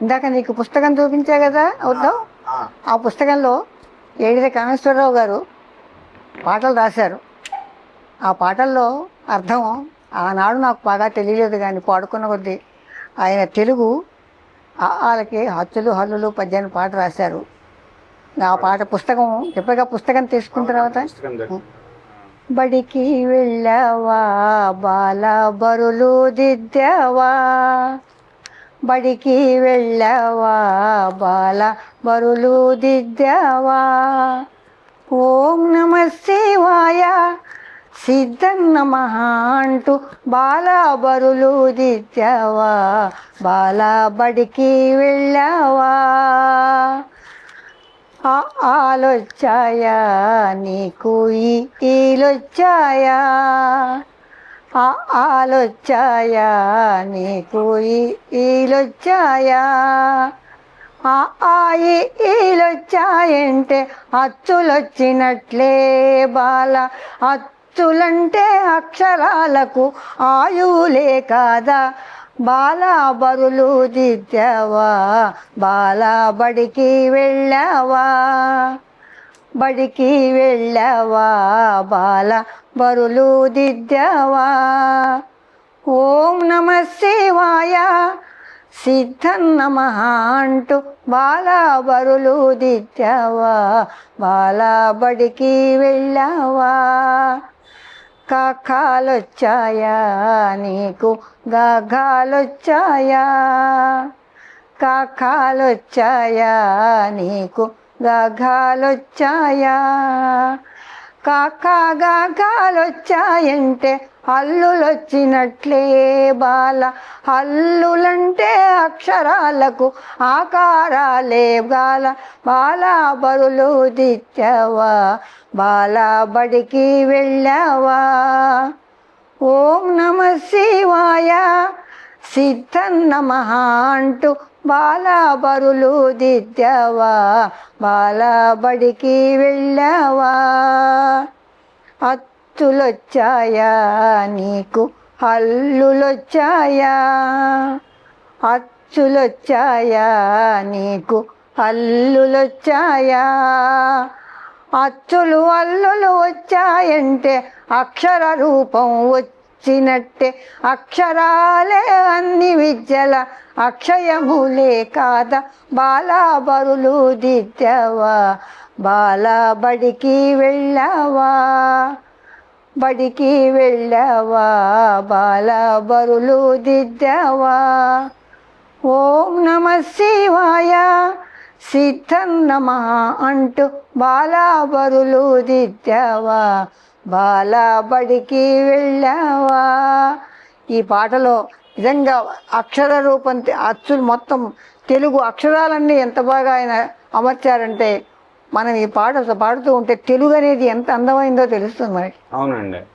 ఇందాక నీకు పుస్తకం చూపించా కదా అవుతావు ఆ, పుస్తకంలో ఏడిద కామేశ్వరరావు గారు పాటలు రాశారు. ఆ పాటల్లో అర్థం ఆనాడు నాకు బాగా తెలియలేదు కానీ పాడుకున్న కొద్దీ ఆయన తెలుగు వాళ్ళకి హచ్చులు హల్లులు పద్యాన్ని పాట రాశారు. ఆ పాట పుస్తకం ఎప్పటిగా పుస్తకం తీసుకున్న తర్వాత. బడికి వెళ్ళావా బాల బరులు దిద్దావా? బడికి వెళ్ళవా బాల బరులు దిద్దవా? ఓం నమ శివాయ. సిద్ధం నమ అంటూ బాల బరులు దిద్దవా? బాల బడికి వెళ్ళవా? ఆలొచ్చాయా నీకు ఈలొచ్చాయా? ఆలొచ్చాయా నీకు ఈ ఈలొచ్చాయా? ఆ ఆయి ఈలొచ్చాయంటే అచ్చులొచ్చినట్లే బాల. అచ్చులంటే అక్షరాలకు ఆయువులే కాదా? బాలా బరులు దిద్దావా? బాలా బడికి వెళ్ళావా? బడికి వెళ్ళవా బాల బరులు దిద్దవా? ఓం నమ శివాయ. సిద్ధన్నమ అంటూ బాల బరులు దిద్దవా? బాల బడికి వెళ్ళవా? కాకాలొచ్చాయా నీకు? గాఘాలొచ్చాయా? కాకాలొచ్చాయా నీకు? గాఘాలొచ్చాయా? కాకా గాఘాలొచ్చాయంటే హల్లులొచ్చినట్లే బాల. హల్లులంటే అక్షరాలకు ఆకారాలే బాల బాల బరులు దిచ్చావా బాల బడికి వెళ్ళావా? ఓం నమ శివాయ. సిద్ధన్న నమ అంటూ బాల బరులు దిద్దావా బాల వెళ్ళావా? అచ్చులొచ్చాయా నీకు? హల్లులొచ్చాయా అచ్చులొచ్చాయా నీకు? హల్లులొచ్చాయా అచ్చులు అల్లులు వచ్చాయంటే అక్షర రూపం వచ్చినట్టే అక్షరాలే అన్ని విద్యల అక్షయములే కాద. బాలాబరులు దిద్దవా దిద్దావా? బాలా బడికి వెళ్ళవా? బడికి వెళ్ళావా? బాల బరులు దిద్దావా? ఓం నమ శివాయ. సిద్ధం నమ అంటూ బాలాబరులు దిద్దవా? బాలబడికి వెళ్ళావా? ఈ పాటలో నిజంగా అక్షర రూపం అచ్చులు మొత్తం తెలుగు అక్షరాలన్నీ ఎంత బాగా ఆయన అమర్చారంటే మనం ఈ పాట పాడుతూ ఉంటే తెలుగు అనేది ఎంత అందమైందో తెలుస్తుంది మనకి. అవునండి.